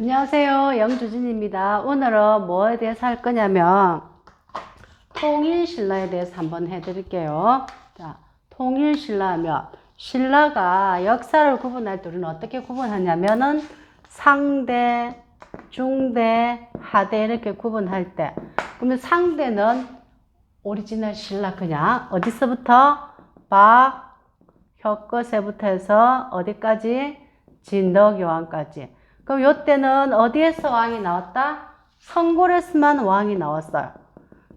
안녕하세요. 영주진입니다. 오늘은 뭐에 대해서 할 거냐면 통일신라에 대해서 한번 해드릴게요. 자, 통일신라하면 신라가 역사를 구분할 때 우리는 어떻게 구분하냐면은 상대, 중대, 하대 이렇게 구분할 때 그러면 상대는 오리지널 신라 그냥 어디서부터 박, 혁거세부터 해서 어디까지? 진덕여왕까지. 그럼 요때는 어디에서 왕이 나왔다? 성골에서만 왕이 나왔어요.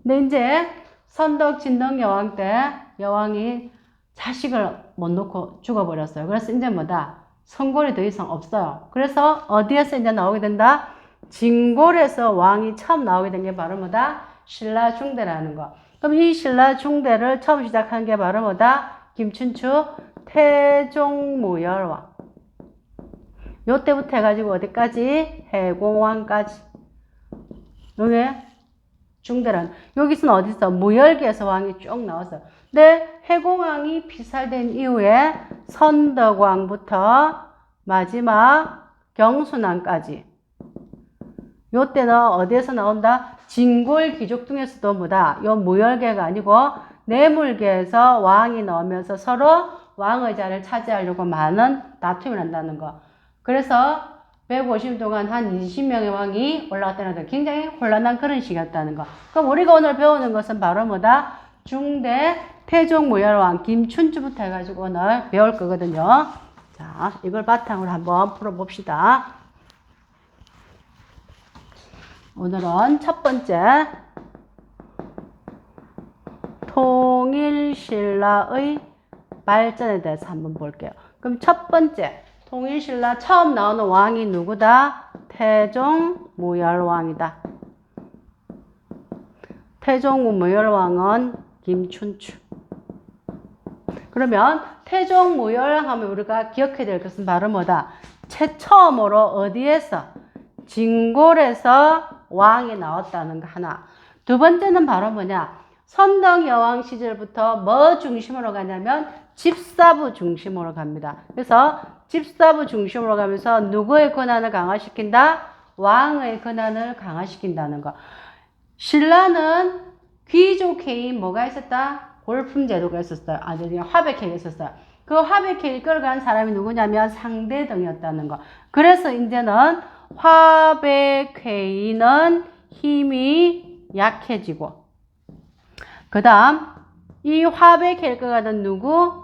근데 이제 선덕 진덕 여왕 때 여왕이 자식을 못 놓고 죽어버렸어요. 그래서 이제 뭐다? 성골이 더 이상 없어요. 그래서 어디에서 이제 나오게 된다? 진골에서 왕이 처음 나오게 된 게 바로 뭐다? 신라 중대라는 거. 그럼 이 신라 중대를 처음 시작한 게 바로 뭐다? 김춘추 태종무열왕. 요때부터 해가지고 어디까지? 해공왕까지. 요게 중대란. 여기서는 어디서? 무열기에서 왕이 쭉 나왔어요. 근데 해공왕이 피살된 이후에 선덕왕부터 마지막 경순왕까지. 요때는 어디에서 나온다? 진골 귀족 중에서도 뭐다? 요 무열계가 아니고 내물계에서 왕이 나오면서 서로 왕의 자리를 차지하려고 많은 다툼이 난다는 거. 그래서 150년 동안 한 20명의 왕이 올라갔다는 거 굉장히 혼란한 그런 시기였다는 거. 그럼 우리가 오늘 배우는 것은 바로 뭐다? 중대 태종 무열왕 김춘추부터 해가지고 오늘 배울 거거든요. 자, 이걸 바탕으로 한번 풀어봅시다. 오늘은 첫 번째 통일신라의 발전에 대해서 한번 볼게요. 그럼 첫 번째 통일신라 처음 나오는 왕이 누구다? 태종 무열왕이다. 태종 무열왕은 김춘추. 그러면 태종 무열 하면 우리가 기억해야 될 것은 바로 뭐다? 최처음으로 어디에서? 진골에서 왕이 나왔다는 거 하나. 두 번째는 바로 뭐냐? 선덕 여왕 시절부터 뭐 중심으로 가냐면 집사부 중심으로 갑니다. 그래서 집사부 중심으로 가면서 누구의 권한을 강화시킨다? 왕의 권한을 강화시킨다는 거. 신라는 귀족회의 뭐가 있었다? 골품 제도가 있었어요. 아니, 화백회가 있었어요. 그 화백회를 끌어간 사람이 누구냐면 상대등이었다는 거. 그래서 이제는 화백회의는 힘이 약해지고, 그 다음, 이 화백회를 끌어가던 누구?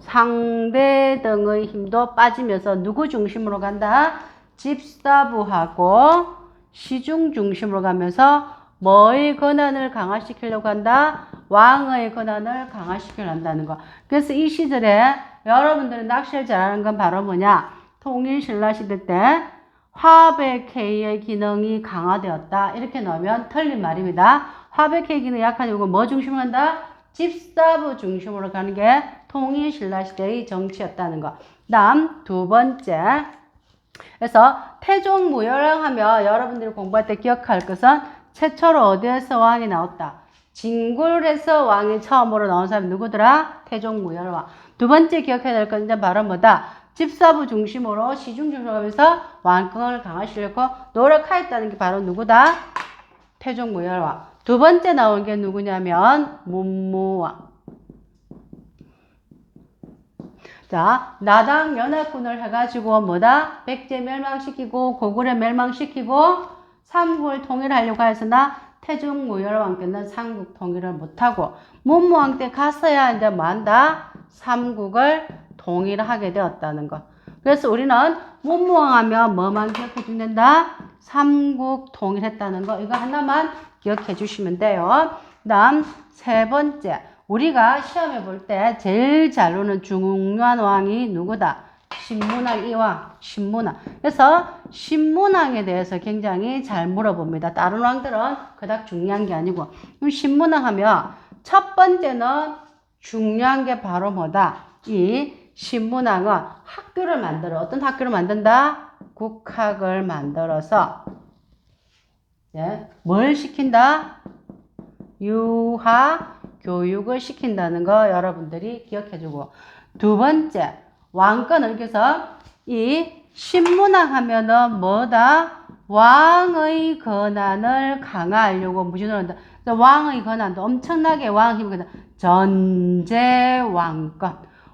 상대 등의 힘도 빠지면서 누구 중심으로 간다? 집사부하고 시중 중심으로 가면서 뭐의 권한을 강화시키려고 한다? 왕의 권한을 강화시키려 한다는 거. 그래서 이 시절에 여러분들이 낚시를 잘하는 건 바로 뭐냐? 통일신라 시대 때 화백회의 기능이 강화되었다. 이렇게 넣으면 틀린 말입니다. 화백회의 기능이 약하니까 뭐 중심으로 간다? 집사부 중심으로 가는 게 통일신라 시대의 정치였다는 거. 다음 두 번째. 그래서 태종무열왕 하면 여러분들이 공부할 때 기억할 것은 최초로 어디에서 왕이 나왔다? 진골에서 왕이 처음으로 나온 사람이 누구더라? 태종무열왕. 두 번째 기억해야 될 것은 바로 뭐다? 집사부 중심으로 시중 중심으로 가면서 왕권을 강화시키려고 노력하였다는 게 바로 누구다? 태종무열왕. 두 번째 나온 게 누구냐면 문무왕. 자, 나당 연합군을 해가지고 뭐다? 백제 멸망시키고 고구려 멸망시키고 삼국을 통일하려고 해서나 태종 무열왕 때는 삼국 통일을 못하고 문무왕 때 가서야 이제 뭐한다? 삼국을 통일하게 되었다는 거. 그래서 우리는 문무왕 하면 뭐만 기억해 주는다? 삼국 통일했다는 거. 이거 하나만 기억해 주시면 돼요. 다음 세 번째. 우리가 시험에 볼 때 제일 잘 노는 중요한 왕이 누구다? 신문왕 이왕, 신문왕. 그래서 신문왕에 대해서 굉장히 잘 물어봅니다. 다른 왕들은 그닥 중요한 게 아니고. 그럼 신문왕 하면 첫 번째는 중요한 게 바로 뭐다? 이 신문왕은 학교를 만들어. 어떤 학교를 만든다? 국학을 만들어서 예, 뭘 시킨다? 유학 교육을 시킨다는 거 여러분들이 기억해 주고 두 번째 왕권을 그래서 이 신문왕 하면은 뭐다? 왕의 권한을 강화하려고 무신을 한다. 왕의 권한도 엄청나게 왕 힘이 크다. 전제왕권.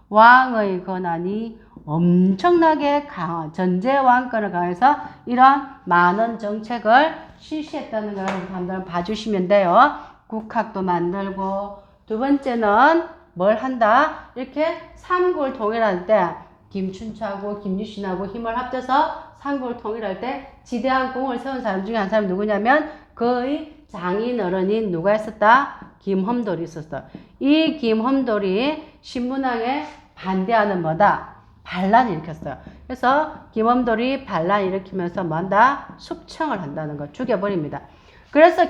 왕의 권한이 엄청나게 강화, 전제왕권을 강해서 이런 많은 정책을 실시했다는 걸 한번 봐주시면 돼요. 국학도 만들고, 두 번째는 뭘 한다? 이렇게 삼국을 통일할 때, 김춘추하고 김유신하고 힘을 합쳐서 삼국을 통일할 때 지대한 공을 세운 사람 중에 한 사람이 누구냐면 그의 장인 어른인 누가 있었다? 김험돌이 있었어. 이 김험돌이 신문왕에 반대하는 뭐다? 반란을 일으켰어요. 그래서 김험돌이 반란 일으키면서 뭐한다? 숙청을 한다는 거 죽여버립니다. 그래서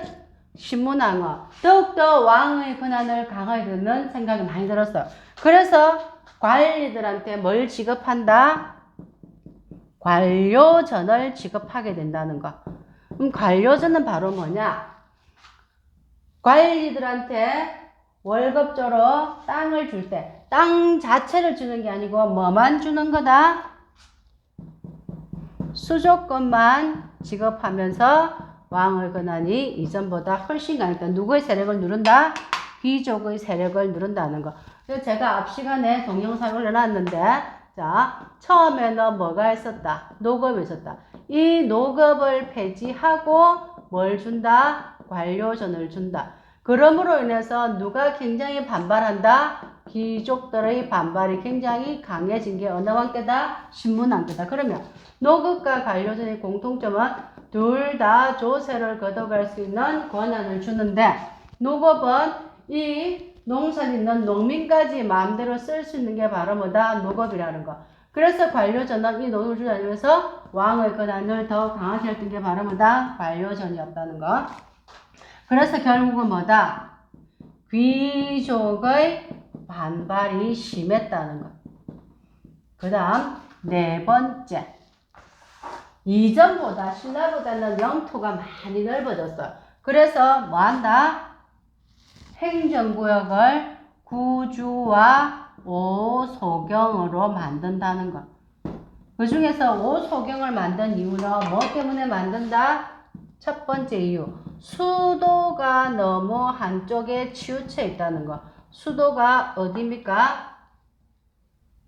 신문왕은 더욱더 왕의 권한을 강하게 듣는 생각이 많이 들었어요. 그래서 관리들한테 뭘 지급한다? 관료전을 지급하게 된다는 거. 그럼 관료전은 바로 뭐냐? 관리들한테 월급조로 땅을 줄 때, 땅 자체를 주는 게 아니고 뭐만 주는 거다? 수조권만 지급하면서 왕의 권한이 이전보다 훨씬 강했다. 누구의 세력을 누른다? 귀족의 세력을 누른다는 거. 그래서 제가 앞 시간에 동영상을 내놨는데, 자, 처음에는 뭐가 있었다? 녹업이 있었다. 이 녹업을 폐지하고 뭘 준다? 관료전을 준다. 그러므로 인해서 누가 굉장히 반발한다? 귀족들의 반발이 굉장히 강해진 게 어느 왕께다? 신문왕께다. 그러면 노급과 관료전의 공통점은 둘 다 조세를 걷어갈 수 있는 권한을 주는데 노급은 이 농사 짓는 농민까지 마음대로 쓸 수 있는 게 바로 뭐다? 노급이라는 거. 그래서 관료전은 이 노동을 주장하면서 왕의 권한을 더 했던 게 바로 뭐다? 관료전이었다는 거. 그래서 결국은 뭐다? 귀족의 반발이 심했다는 것. 그 다음, 네 번째. 이전보다, 신라보다는 영토가 많이 넓어졌어. 그래서 뭐 한다? 행정구역을 구주와 오소경으로 만든다는 것. 그 중에서 오소경을 만든 이유는 뭐 때문에 만든다? 첫 번째 이유. 수도가 너무 한쪽에 치우쳐 있다는 거. 수도가 어디입니까?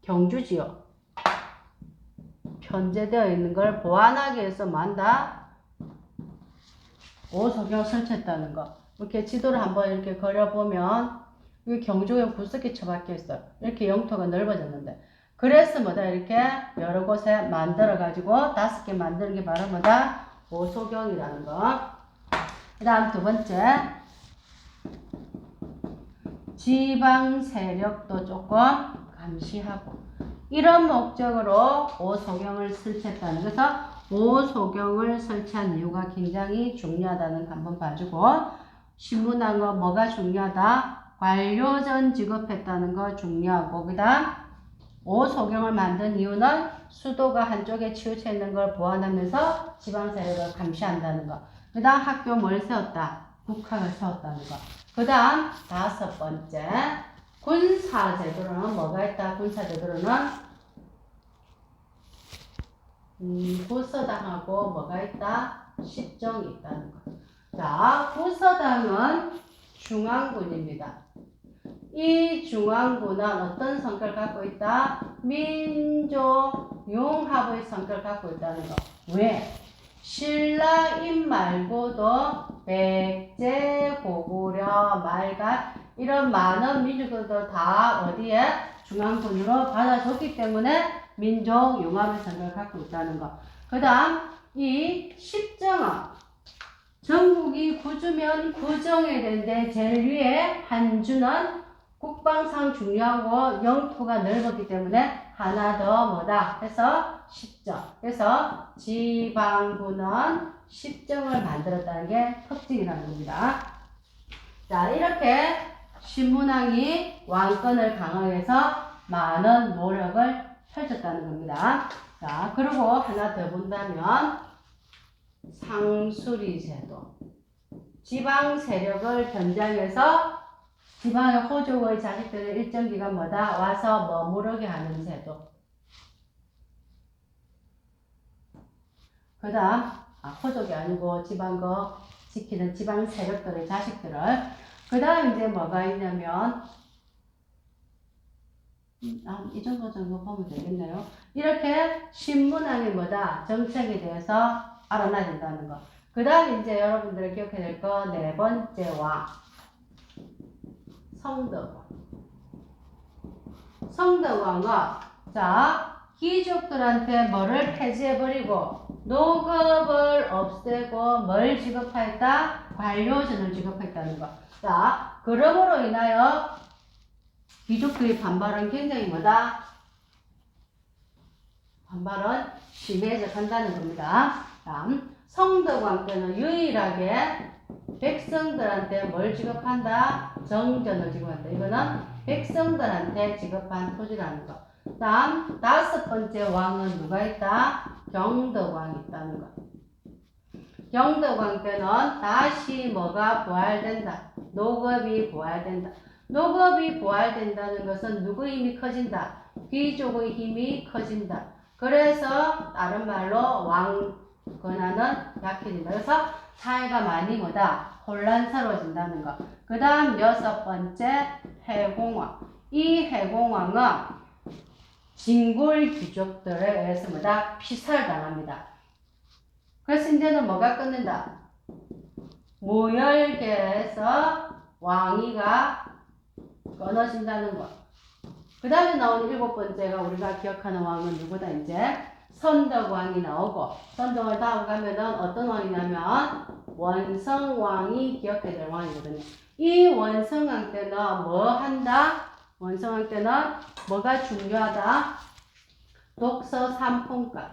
경주지요. 편제되어 있는 걸 보완하기 위해서 만다 오소경 설치했다는 거. 이렇게 지도를 한번 이렇게 그려보면 여기 경주에 구석기 처박혀 있어. 이렇게 영토가 넓어졌는데. 그래서 뭐다 이렇게 여러 곳에 만들어 가지고 다섯 개 만드는 게 바로 뭐다 오소경이라는 거. 그 다음 두 번째. 지방 세력도 조금 감시하고 이런 목적으로 오소경을 설치했다는 그래서 오소경을 설치한 이유가 굉장히 중요하다는 거 한번 봐주고 신문한 거 뭐가 중요하다? 관료전 지급했다는 거 중요하고 그 다음 오소경을 만든 이유는 수도가 한쪽에 치우쳐 있는 걸 보완하면서 지방 세력을 감시한다는 거. 그 다음 학교 뭘 세웠다? 국학을 세웠다는 거. 그 다음 다섯 번째 군사제도로는 뭐가 있다? 군사제도로는 음, 부서당하고 뭐가 있다? 십정이 있다는 거. 자, 부서당은 중앙군입니다. 이 중앙군은 어떤 성격을 갖고 있다? 민족 융합의 성격을 갖고 있다는 거. 왜? 신라인 말고도 백제, 고구려, 말가 이런 많은 민족들도 다 어디에 중앙군으로 받아줬기 때문에 민족 융합의 성격을 갖고 있다는 거. 그 다음 이 십정은 전국이 구주면 구정해야 되는데 제일 위에 한주는 국방상 중요하고 영토가 넓었기 때문에 하나 더 뭐다 해서 십정. 그래서 지방군은 십정을 만들었다는 게 특징이라는 겁니다. 자 이렇게 신문왕이 왕권을 강화해서 많은 노력을 펼쳤다는 겁니다. 자 그리고 하나 더 본다면 상수리 제도. 지방 세력을 변장해서 지방의 호족의 자식들을 일정 기간 뭐다 와서 머무르게 하는 제도. 그 다음, 아, 호족이 아니고 지방거 지키는 지방 세력들의 자식들을. 그 다음 이제 뭐가 있냐면, 음, 아, 이 정도 정도 보면 되겠네요. 이렇게 신문왕이 뭐다? 정책에 대해서 알아놔야 된다는 거. 그 다음 이제 여러분들이 기억해야 될 거 네 번째 왕. 성덕왕. 성덕왕은 자 귀족들한테 뭐를 폐지해버리고 노급을 없애고 뭘 지급하였다? 관료전을 지급했다는 거. 자 그러므로 인하여 귀족들의 반발은 굉장히 뭐다? 반발은 심해져 간다는 겁니다. 다음 성덕왕 때는 유일하게 백성들한테 뭘 지급한다? 정전을 지급한다. 이거는 백성들한테 지급한 토지라는 거. 다음 다섯 번째 왕은 누가 있다? 경덕왕이 있다는 거. 경덕왕 때는 다시 뭐가 부활된다. 노급이 부활된다. 노급이 부활된다는 것은 누구의 힘이 커진다? 귀족의 힘이 커진다. 그래서 다른 말로 왕 권한은 약해진다. 그래서 사회가 많이 뭐다? 혼란스러워진다는 거. 그 다음 여섯 번째 해공왕. 이 해공왕은 진골 귀족들에 의해서 뭐다? 피살당합니다. 그래서 이제는 뭐가 끊는다? 모열계에서 왕위가 끊어진다는 것. 그 다음에 나오는 일곱 번째가 우리가 기억하는 왕은 누구다 이제 선덕왕이 나오고 선덕왕 다음 가면은 어떤 왕이냐면 원성왕이 기억해야 될 왕이거든요. 이 원성왕 때는 뭐 한다? 원성왕 때는 뭐가 중요하다? 독서 삼품가.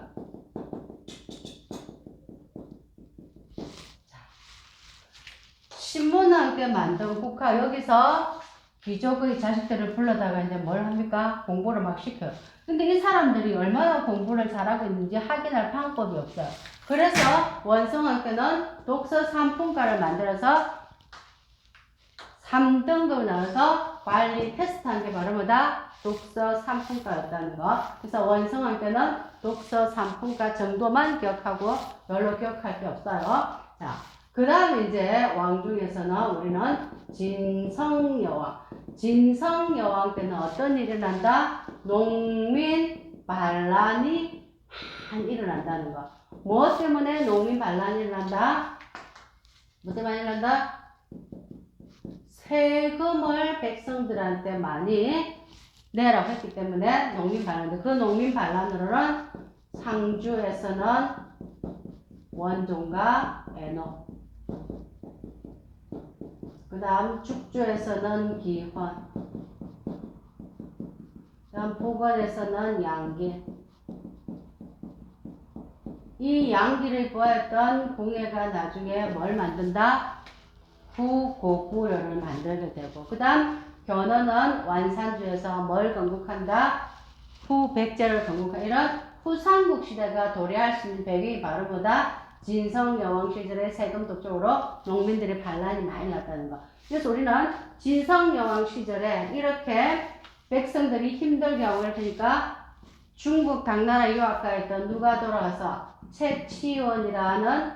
신문왕 때 만든 국화 여기서 귀족의 자식들을 불러다가 이제 뭘 합니까? 공부를 막 시켜요. 근데 이 사람들이 얼마나 공부를 잘하고 있는지 확인할 방법이 없어요. 그래서 원성학교는 독서 3분과를 만들어서 3등급을 나눠서 관리 테스트한 게 바로 뭐다? 독서 3분과였다는 거. 그래서 원성학교는 독서 3분과 정도만 기억하고 별로 기억할 게 없어요. 자, 그 다음에 이제 왕 중에서는 우리는 진성여왕. 진성 여왕 때는 어떤 일이 난다? 농민 반란이 많이 일어난다는 거. 무엇 때문에 농민 반란이 일어난다? 뭐 때문에 일어난다? 세금을 백성들한테 많이 내라고 했기 때문에 농민 반란. 그 농민 반란으로는 상주에서는 원종과 애노. 그 다음 축주에서는 기환. 다음 보건에서는 양기. 이 양기를 구했던 공예가 나중에 뭘 만든다? 후고구려를 만들게 되고 그 다음 견훤은 완산주에서 뭘 건국한다? 후백제를 건국한 이런 후삼국 시대가 도래할 수 있는 배경이 바로 뭐다? 진성 여왕 시절의 세금 독촉으로 농민들의 반란이 많이 났다는 거. 그래서 우리는 진성 여왕 시절에 이렇게 백성들이 힘들게 하고 그러니까 중국 당나라 유학가 있던 누가 돌아와서 최치원이라는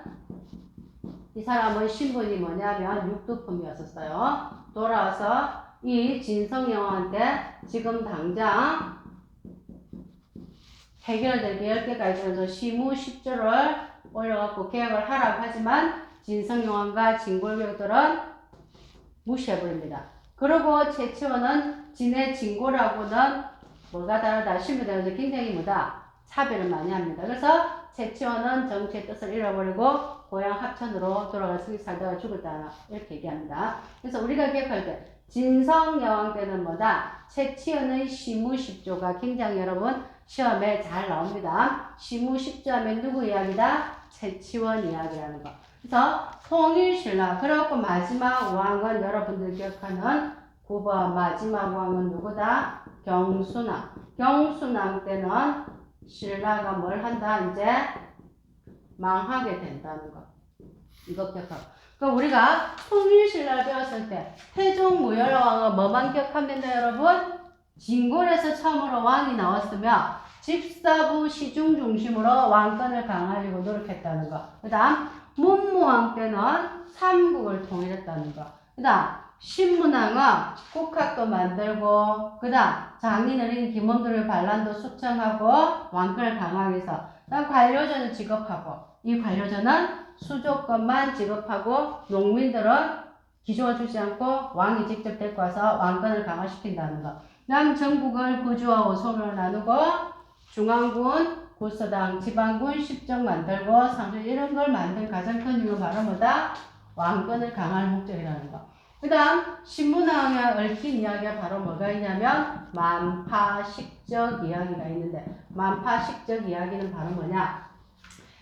이 사람은 신분이 뭐냐면 육두품이었었어요. 돌아와서 이 진성여왕한테 지금 당장 해결될 계열계가 있어서 시무 10조를 올려갖고 계약을 하라고 하지만 진성여왕과 진골교들은 무시해버립니다. 그리고 최치원은 진의 진골하고는 뭐가 다르다 신분에 굉장히 뭐다 차별을 많이 합니다. 그래서 최치원은 정치의 뜻을 잃어버리고 고향 합천으로 돌아가 서 살다가 죽었다 이렇게 얘기합니다. 그래서 우리가 기억할 때 진성여왕 때는 뭐다 최치원의 시무십조가 굉장히 여러분 시험에 잘 나옵니다. 시무십조 하면 누구 이야기다? 최치원 이야기라는 거. 그래서 통일신라 그래갖고 마지막 왕은 여러분들 기억하는 9번 마지막 왕은 누구다? 경순왕. 경순왕 때는 신라가 뭘 한다? 이제 망하게 된다는 거. 이거 기억하고. 그러니까 우리가 통일신라를 배웠을 때 태종 무열왕은 뭐만 기억하면 돼요, 여러분? 진골에서 처음으로 왕이 나왔으며 집사부 시중 중심으로 왕권을 강화하려고 노력했다는 거. 그 다음 문무왕 때는 삼국을 통일했다는 거. 그 다음 신문왕은 국학도 만들고 그 다음 장인어린 김원들의 반란도 숙청하고 왕권을 강화하기 위해서 그다음 관료전을 지급하고 이 관료전은 수족권만 지급하고 농민들은 기종을 주지 않고 왕이 직접 데리고 와서 왕권을 강화시킨다는 거. 그다음 전국을 구주와 오송으로 나누고 중앙군, 고서당, 지방군, 십정 만들고 상주 이런 걸 만든 가장 큰 이유가 바로 뭐다? 왕권을 강화할 목적이라는 거. 그 다음 신문왕에 얽힌 이야기가 바로 뭐가 있냐면 만파식적 이야기가 있는데 만파식적 이야기는 바로 뭐냐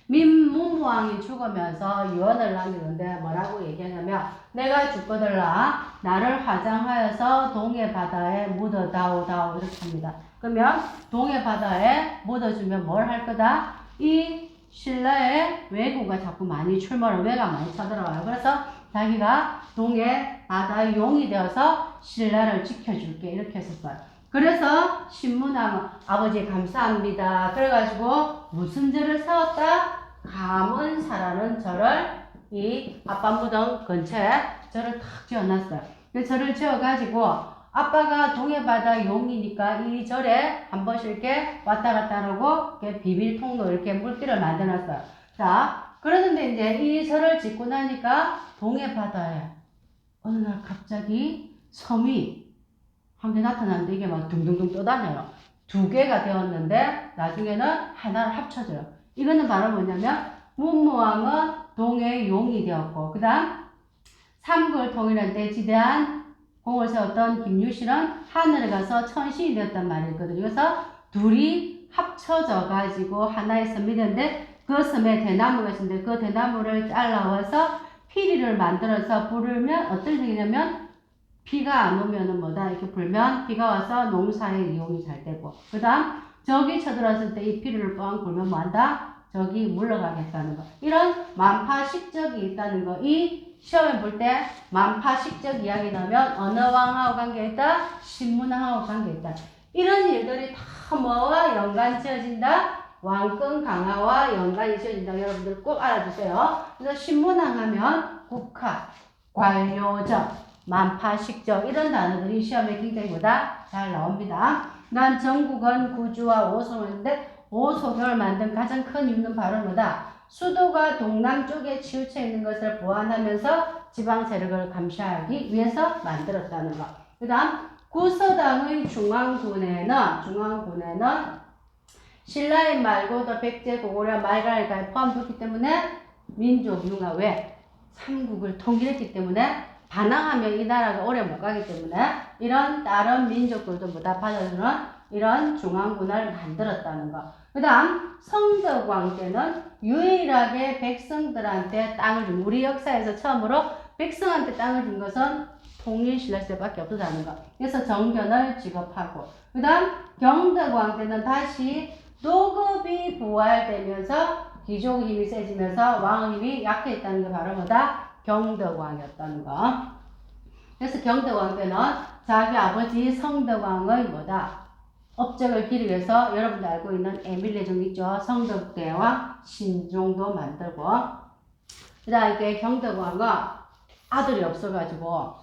민무왕이 죽으면서 유언을 남기는데 뭐라고 얘기하냐면 내가 죽거들라 나를 화장하여서 동해 바다에 묻어다오다오 이렇게 합니다. 그러면 동해 바다에 묻어주면 뭘 할 거다? 이 신라의 왜구가 자꾸 많이 출몰을 왜가 많이 쳐들어와요. 그래서 자기가 동해 바다의 용이 되어서 신라를 지켜줄게 이렇게 했었어요. 그래서 신문왕은 아버지 감사합니다. 그래가지고 무슨 절을 세웠다? 감은사라는 절을 이 아빠 무덤 근처에 절을 탁 지어놨어요. 그 절을 지어가지고 아빠가 동해바다 용이니까 이 절에 한 번씩 이렇게 왔다 갔다 하고 비밀 통로 이렇게 물길을 만들어놨어요. 자, 그러는데 이제 이 절을 짓고 나니까 동해바다에 어느 날 갑자기 섬이 한 개 나타났는데 이게 막 둥둥둥 떠다녀요. 두 개가 되었는데 나중에는 하나를 합쳐져요. 이거는 바로 뭐냐면 문무왕은 동해 용이 되었고 그 다음 삼국을 통일한 때 지대한 공을 세웠던 김유실은 하늘에 가서 천신이 되었단 말이거든요. 그래서 둘이 합쳐져 가지고 하나의 섬이 되는데 그 섬에 대나무가 있는데 그 대나무를 잘라와서 피리를 만들어서 부르면 어떤 일이냐면 비가 안 오면은 뭐다? 이렇게 불면 비가 와서 농사에 이용이 잘 되고. 그 다음 저기 쳐들어왔을 때 이 피리를 뻥 불면 뭐한다? 저기 물러가겠다는 거. 이런 만파식적이 있다는 거이 시험에 볼 때 만파식적 이야기 나오면 어느 왕하고 관계 있다? 신문왕하고 관계 있다? 이런 일들이 다 뭐와 연관 지어진다? 왕권 강화와 연관이 지어진다. 여러분들 꼭 알아두세요. 그래서 신문왕 하면 국학 관료적 만파 식적 이런 단어들이 시험에 굉장히 보다 잘 나옵니다. 난 전국은 구주와 오송인데 오송을 만든 가장 큰 이유는 바로 뭐다? 수도가 동남쪽에 치우쳐 있는 것을 보완하면서 지방 세력을 감시하기 위해서 만들었다는 것. 그 다음 구서당의 중앙군에는 중앙군에는 신라인 말고도 백제, 고구려, 말갈까지 포함되기 때문에 민족 융화 왜 삼국을 통일했기 때문에 반항하면 이 나라가 오래 못 가기 때문에 이런 다른 민족들도 뭐다 받아주는 이런 중앙군을 만들었다는 거. 그 다음 성덕왕 때는 유일하게 백성들한테 땅을 준 우리 역사에서 처음으로 백성한테 땅을 준 것은 통일신라 시대밖에 없었다는 거. 그래서 정견을 지급하고 그 다음 경덕왕 때는 다시 노급이 부활되면서 귀족 힘이 세지면서 왕 힘이 약해졌다는 게 바로 뭐다? 경덕왕이었다는 거. 그래서 경덕왕 때는 자기 아버지 성덕왕의 뭐다? 업적을 기리기 위해서 여러분들 알고 있는 에밀레종 있죠? 성덕대왕 신종도 만들고 그 다음에 경덕왕은 아들이 없어가지고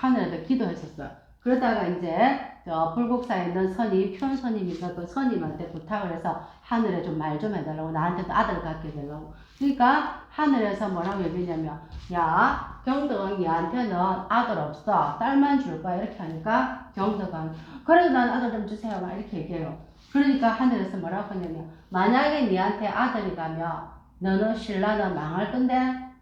하늘에다 기도했었어요. 그러다가 이제 저 불국사에 있는 선임, 편선임이가 그 선임한테 부탁을 해서 하늘에 좀 말 좀 해달라고 나한테도 아들 갖게 되려고. 그러니까 하늘에서 뭐라고 얘기했냐면 야 경덕왕 얘한테는 아들 없어 딸만 줄 거야 이렇게 하니까 경덕왕 그래도 난 아들 좀 주세요 막 이렇게 얘기해요. 그러니까 하늘에서 뭐라고 하냐면 만약에 니한테 아들이 가면 너는 신라는 망할 건데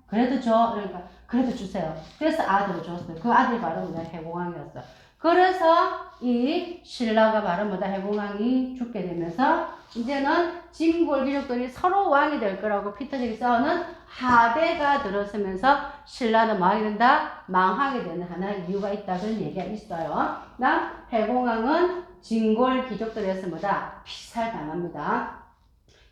그래도 줘 그러니까 그래도 주세요. 그래서 아들을 줬어요. 그 아들이 바로 뭐냐 해공왕이었어. 그래서 이 신라가 바로 뭐다 해공왕이 죽게 되면서 이제는 진골 귀족들이 서로 왕이 될 거라고 피터들이 싸우는 하대가 들어서면서 신라는 뭐 하게 된다? 망하게 되는 하나의 이유가 있다. 그런 얘기가 있어요. 나 해공왕은 진골 귀족들에서 뭐다? 피살 당합니다.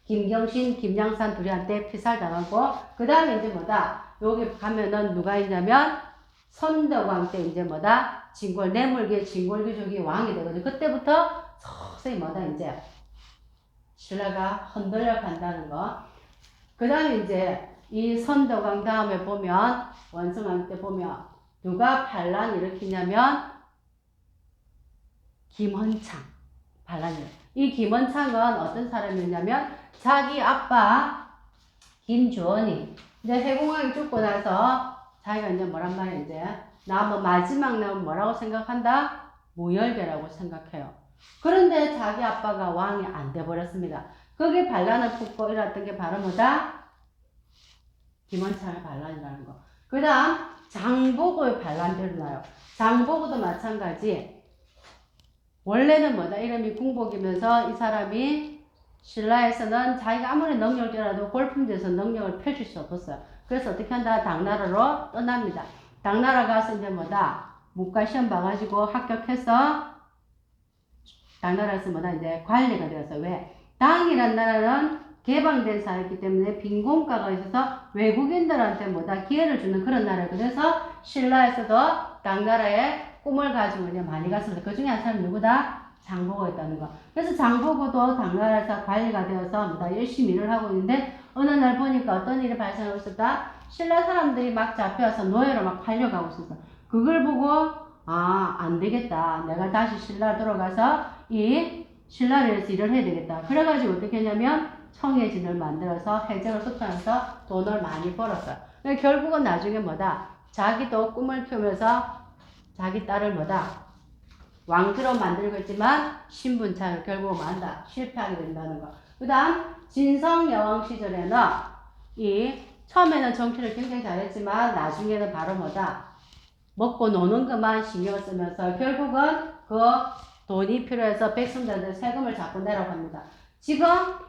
김경신, 김양산 둘이한테 피살 당하고 그 다음에 이제 뭐다? 여기 가면은 누가 있냐면 선덕왕 때 이제 뭐다? 진골, 내물계 진골귀족이 왕이 되거든요. 그때부터 서서히 뭐다? 이제 신라가 흔들려 간다는 거. 그 다음에 이제 이 선덕왕 다음에 보면 원성왕 때 보면 누가 반란 일으키냐면 김헌창 반란을. 이 김헌창은 어떤 사람이었냐면 자기 아빠 김주원이 이제 해공왕이 죽고 나서 자기가 이제 뭐란 말이야 이제 남은 마지막 남은 뭐라고 생각한다? 무열배라고 생각해요. 그런데 자기 아빠가 왕이 안 돼 버렸습니다. 거기에 반란을 품고 일어났던 게 바로 뭐다? 김원창의 반란이라는 거. 그 다음 장보고의 반란도 일어나요. 장보고도 마찬가지. 원래는 뭐다? 이름이 궁복이면서 이 사람이 신라에서는 자기가 아무리 능력을 뛰어나도 골품제에서 능력을 펼칠 수 없었어요. 그래서 어떻게 한다? 당나라로 떠납니다. 당나라 가서 이제 뭐다? 문과 시험 봐가지고 합격해서 당나라에서 뭐다? 이제 관리가 되었어요. 왜? 당이란 나라는 개방된 사회이기 때문에 빈곤가가 있어서 외국인들한테 뭐다? 기회를 주는 그런 나라예요. 그래서 신라에서도 당나라에 꿈을 가지고 이제 많이 갔습니다. 그 중에 한 사람이 누구다? 장보고였다는 거. 그래서 장보고도 당나라에서 관리가 되어서 뭐다 열심히 일을 하고 있는데 어느 날 보니까 어떤 일이 발생하고 있었다? 신라 사람들이 막 잡혀와서 노예로 막 팔려가고 있었어. 그걸 보고 아, 안 되겠다. 내가 다시 신라 들어가서 이 신라를 위해서 일을 해야 되겠다. 그래가지고 어떻게 했냐면 청해진을 만들어서 해적을 소통해서 돈을 많이 벌었어요. 결국은 나중에 뭐다? 자기도 꿈을 키우면서 자기 딸을 뭐다? 왕비로 만들고 있지만 신분차를 결국 만다 실패하게 된다는 거. 그 다음 진성 여왕 시절에는 이 처음에는 정치를 굉장히 잘했지만 나중에는 바로 뭐다 먹고 노는 것만 신경 쓰면서 결국은 그 돈이 필요해서 백성들한테 세금을 자꾸 내라고 합니다. 지금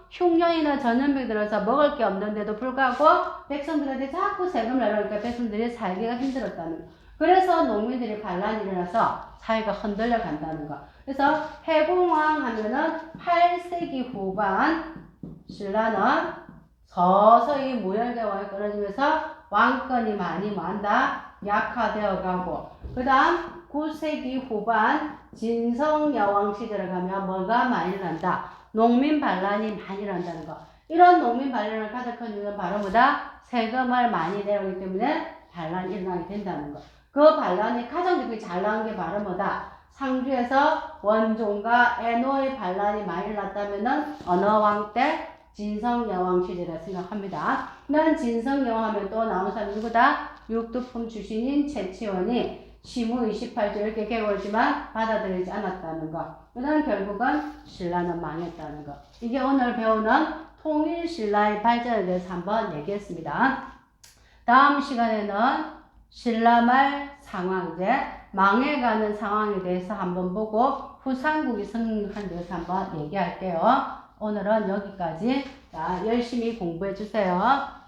흉년이나 전염병 들어서 먹을 게 없는데도 불구하고 백성들한테 자꾸 세금을 내려니까 백성들이 살기가 힘들었다는 거. 그래서 농민들이 반란이 일어나서 사회가 흔들려 간다는 거. 그래서 해공왕 하면은 8세기 후반 신라는 서서히 무열대 왕이 끊어지면서 왕권이 많이 많다. 약화되어 가고. 그 다음 9세기 후반 진성여왕 시대를 가면 뭐가 많이 난다? 농민 반란이 많이 난다는 거. 이런 농민 반란을 가득한 이유는 바로 뭐다? 세금을 많이 내려오기 때문에 반란이 일어나게 된다는 거 그 반란이 가장 되게 잘 나온 게 바로 뭐다? 상주에서 원종과 애노의 반란이 많이 났다면은 어느 왕 때? 진성여왕 시대라 생각합니다. 난 진성여왕 하면 또 나온 사람이 누구다? 육두품 출신인 최치원이 시무 28조 이렇게 개고했지만 받아들이지 않았다는 거. 그 다음 결국은 신라는 망했다는 거. 이게 오늘 배우는 통일 신라의 발전에 대해서 한번 얘기했습니다. 다음 시간에는 신라말 상황 이제 망해가는 상황에 대해서 한번 보고 후삼국이 성립한 데서 한번 얘기할게요. 오늘은 여기까지. 자, 열심히 공부해 주세요.